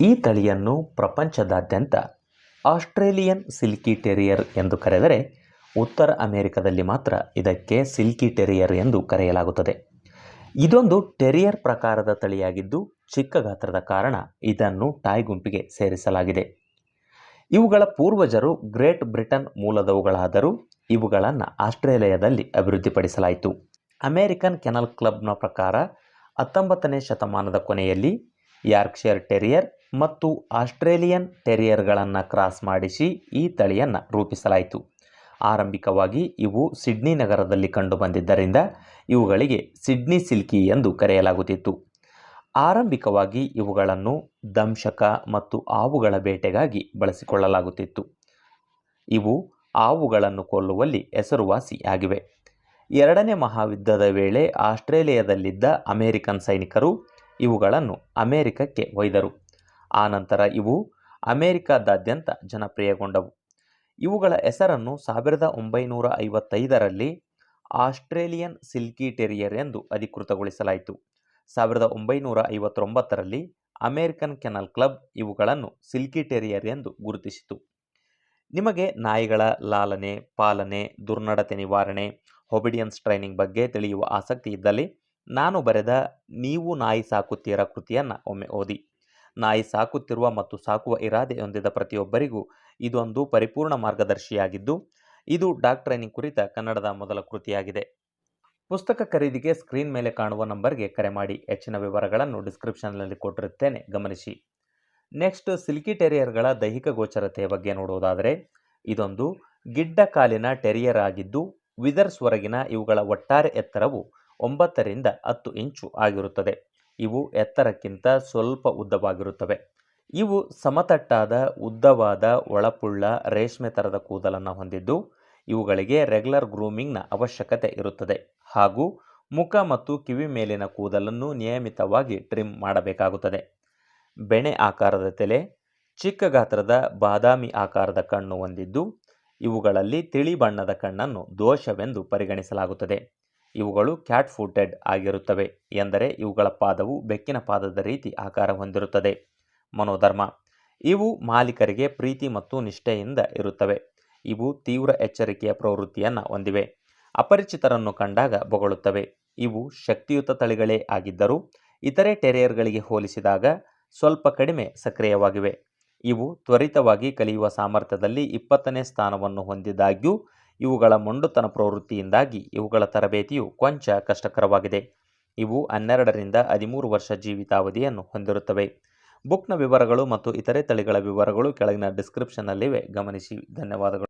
ಈ ತಳಿಯನ್ನು ಪ್ರಪಂಚದಾದ್ಯಂತ ಆಸ್ಟ್ರೇಲಿಯನ್ ಸಿಲ್ಕಿ ಟೆರಿಯರ್ ಎಂದು ಕರೆದರೆ ಉತ್ತರ ಅಮೆರಿಕದಲ್ಲಿ ಮಾತ್ರ ಇದಕ್ಕೆ ಸಿಲ್ಕಿ ಟೆರಿಯರ್ ಎಂದು ಕರೆಯಲಾಗುತ್ತದೆ. ಇದೊಂದು ಟೆರಿಯರ್ ಪ್ರಕಾರದ ತಳಿಯಾಗಿದ್ದು ಚಿಕ್ಕ ಗಾತ್ರದ ಕಾರಣ ಇದನ್ನು ಟಾಯ್ ಗುಂಪಿಗೆ ಸೇರಿಸಲಾಗಿದೆ. ಇವುಗಳ ಪೂರ್ವಜರು ಗ್ರೇಟ್ ಬ್ರಿಟನ್ ಮೂಲದವುಗಳಾದರೂ ಇವುಗಳನ್ನು ಆಸ್ಟ್ರೇಲಿಯಾದಲ್ಲಿ ಅಭಿವೃದ್ಧಿಪಡಿಸಲಾಯಿತು. ಅಮೇರಿಕನ್ ಕೆನಲ್ ಕ್ಲಬ್ನ ಪ್ರಕಾರ ಹತ್ತೊಂಬತ್ತನೇ ಶತಮಾನದ ಕೊನೆಯಲ್ಲಿ ಯಾರ್ಕ್ಷೈರ್ ಟೆರಿಯರ್ ಮತ್ತು ಆಸ್ಟ್ರೇಲಿಯನ್ ಟೆರಿಯರ್ಗಳನ್ನು ಕ್ರಾಸ್ ಮಾಡಿಸಿ ಈ ತಳಿಯನ್ನು ರೂಪಿಸಲಾಯಿತು. ಆರಂಭಿಕವಾಗಿ ಇವು ಸಿಡ್ನಿ ನಗರದಲ್ಲಿ ಕಂಡುಬಂದಿದ್ದರಿಂದ ಇವುಗಳಿಗೆ ಸಿಡ್ನಿ ಸಿಲ್ಕಿ ಎಂದು ಕರೆಯಲಾಗುತ್ತಿತ್ತು. ಆರಂಭಿಕವಾಗಿ ಇವುಗಳನ್ನು ದಂಶಕ ಮತ್ತು ಆವುಗಳ ಬೇಟೆಗಾಗಿ ಬಳಸಿಕೊಳ್ಳಲಾಗುತ್ತಿತ್ತು. ಇವು ಆವುಗಳನ್ನು ಕೊಲ್ಲುವಲ್ಲಿ ಹೆಸರುವಾಸಿಯಾಗಿವೆ ಎರಡನೇ ಮಹಾಯುದ್ಧದ ವೇಳೆ ಆಸ್ಟ್ರೇಲಿಯಾದಲ್ಲಿದ್ದ ಅಮೆರಿಕನ್ ಸೈನಿಕರು ಇವುಗಳನ್ನು ಅಮೇರಿಕಕ್ಕೆ ಒಯ್ದರು. ಆನಂತರ ಇವು ಅಮೇರಿಕಾದಾದ್ಯಂತ ಜನಪ್ರಿಯಗೊಂಡವು. ಇವುಗಳ ಹೆಸರನ್ನು ಸಾವಿರದ ಒಂಬೈನೂರ ಐವತ್ತೈದರಲ್ಲಿ ಆಸ್ಟ್ರೇಲಿಯನ್ ಸಿಲ್ಕಿ ಟೆರಿಯರ್ ಎಂದು ಅಧಿಕೃತಗೊಳಿಸಲಾಯಿತು. ಸಾವಿರದ ಒಂಬೈನೂರ ಐವತ್ತೊಂಬತ್ತರಲ್ಲಿ ಅಮೇರಿಕನ್ ಕೆನಲ್ ಕ್ಲಬ್ ಇವುಗಳನ್ನು ಸಿಲ್ಕಿ ಟೆರಿಯರ್ ಎಂದು ಗುರುತಿಸಿತು. ನಿಮಗೆ ನಾಯಿಗಳ ಲಾಲನೆ, ಪಾಲನೆ, ದುರ್ನಡತೆ ನಿವಾರಣೆ ಹೊಬಿಡಿಯನ್ಸ್ ಟ್ರೈನಿಂಗ್ ಬಗ್ಗೆ ತಿಳಿಯುವ ಆಸಕ್ತಿ ಇದ್ದಲ್ಲಿ ನಾನು ಬರೆದ ನೀವು ನಾಯಿ ಸಾಕುತ್ತೀರ ಕೃತಿಯನ್ನು ಒಮ್ಮೆ ಓದಿ. ನಾಯಿ ಸಾಕುತ್ತಿರುವ ಮತ್ತು ಸಾಕುವ ಇರಾದೆ ಹೊಂದಿದ ಪ್ರತಿಯೊಬ್ಬರಿಗೂ ಇದೊಂದು ಪರಿಪೂರ್ಣ ಮಾರ್ಗದರ್ಶಿಯಾಗಿದ್ದು, ಇದು ಡಾಗ್ ಟ್ರೈನಿಂಗ್ ಕುರಿತ ಕನ್ನಡದ ಮೊದಲ ಕೃತಿಯಾಗಿದೆ. ಪುಸ್ತಕ ಖರೀದಿಗೆ ಸ್ಕ್ರೀನ್ ಮೇಲೆ ಕಾಣುವ ನಂಬರ್ಗೆ ಕರೆ ಮಾಡಿ. ಹೆಚ್ಚಿನ ವಿವರಗಳನ್ನು ಡಿಸ್ಕ್ರಿಪ್ಷನ್ನಲ್ಲಿ ಕೊಟ್ಟಿರುತ್ತೇನೆ. ಗಮನಿಸಿ. ನೆಕ್ಸ್ಟ್, ಸಿಲ್ಕಿ ಟೆರಿಯರ್ಗಳ ದೈಹಿಕ ಗೋಚರತೆಯ ಬಗ್ಗೆ ನೋಡುವುದಾದರೆ, ಇದೊಂದು ಗಿಡ್ಡ ಕಾಲಿನ ಟೆರಿಯರ್ ಆಗಿದ್ದು, ವಿದರ್ಸ್ ಹೊರಗಿನ ಇವುಗಳ ಒಟ್ಟಾರೆ ಎತ್ತರವು ಒಂಬತ್ತರಿಂದ ಹತ್ತು ಇಂಚು ಆಗಿರುತ್ತದೆ. ಇವು ಎತ್ತರಕ್ಕಿಂತ ಸ್ವಲ್ಪ ಉದ್ದವಾಗಿರುತ್ತವೆ. ಇವು ಸಮತಟ್ಟಾದ, ಉದ್ದವಾದ, ಒಳಪುಳ್ಳ, ರೇಷ್ಮೆ ಥರದ ಕೂದಲನ್ನು ಹೊಂದಿದ್ದು, ಇವುಗಳಿಗೆ ರೆಗ್ಯುಲರ್ ಗ್ರೂಮಿಂಗ್ನ ಅವಶ್ಯಕತೆ ಇರುತ್ತದೆ. ಹಾಗೂ ಮುಖ ಮತ್ತು ಕಿವಿ ಮೇಲಿನ ಕೂದಲನ್ನು ನಿಯಮಿತವಾಗಿ ಟ್ರಿಮ್ ಮಾಡಬೇಕಾಗುತ್ತದೆ. ಬೆಣೆ ಆಕಾರದ ತಲೆ, ಚಿಕ್ಕ ಗಾತ್ರದ ಬಾದಾಮಿ ಆಕಾರದ ಕಣ್ಣು ಹೊಂದಿದ್ದು, ಇವುಗಳಲ್ಲಿ ತಿಳಿ ಬಣ್ಣದ ಕಣ್ಣನ್ನು ದೋಷವೆಂದು ಪರಿಗಣಿಸಲಾಗುತ್ತದೆ. ಇವುಗಳು ಕ್ಯಾಟ್ ಫೂಟೆಡ್ ಆಗಿರುತ್ತವೆ ಎಂದರೆ ಇವುಗಳ ಪಾದವು ಬೆಕ್ಕಿನ ಪಾದದ ರೀತಿ ಆಕಾರ ಹೊಂದಿರುತ್ತದೆ. ಮನೋಧರ್ಮ. ಇವು ಮಾಲೀಕರಿಗೆ ಪ್ರೀತಿ ಮತ್ತು ನಿಷ್ಠೆಯಿಂದ ಇರುತ್ತವೆ. ಇವು ತೀವ್ರ ಎಚ್ಚರಿಕೆಯ ಪ್ರವೃತ್ತಿಯನ್ನು ಹೊಂದಿವೆ. ಅಪರಿಚಿತರನ್ನು ಕಂಡಾಗ ಬೊಗಳುತ್ತವೆ. ಇವು ಶಕ್ತಿಯುತ ತಳಿಗಳೇ ಆಗಿದ್ದರೂ ಇತರೆ ಟೆರಿಯರ್ಗಳಿಗೆ ಹೋಲಿಸಿದಾಗ ಸ್ವಲ್ಪ ಕಡಿಮೆ ಸಕ್ರಿಯವಾಗಿವೆ. ಇವು ತ್ವರಿತವಾಗಿ ಕಲಿಯುವ ಸಾಮರ್ಥ್ಯದಲ್ಲಿ ಇಪ್ಪತ್ತನೇ ಸ್ಥಾನವನ್ನು ಹೊಂದಿದ್ದಾಗ್ಯೂ ಇವುಗಳ ಮೊಂಡುತನ ಪ್ರವೃತ್ತಿಯಿಂದಾಗಿ ಇವುಗಳ ತರಬೇತಿಯು ಕೊಂಚ ಕಷ್ಟಕರವಾಗಿದೆ. ಇವು ಹನ್ನೆರಡರಿಂದ ಹದಿಮೂರು ವರ್ಷ ಜೀವಿತಾವಧಿಯನ್ನು ಹೊಂದಿರುತ್ತವೆ. ಬುಕ್ನ ವಿವರಗಳು ಮತ್ತು ಇತರೆ ತಳಿಗಳ ವಿವರಗಳು ಕೆಳಗಿನ ಡಿಸ್ಕ್ರಿಪ್ಷನ್ನಲ್ಲಿವೆ. ಗಮನಿಸಿ. ಧನ್ಯವಾದಗಳು.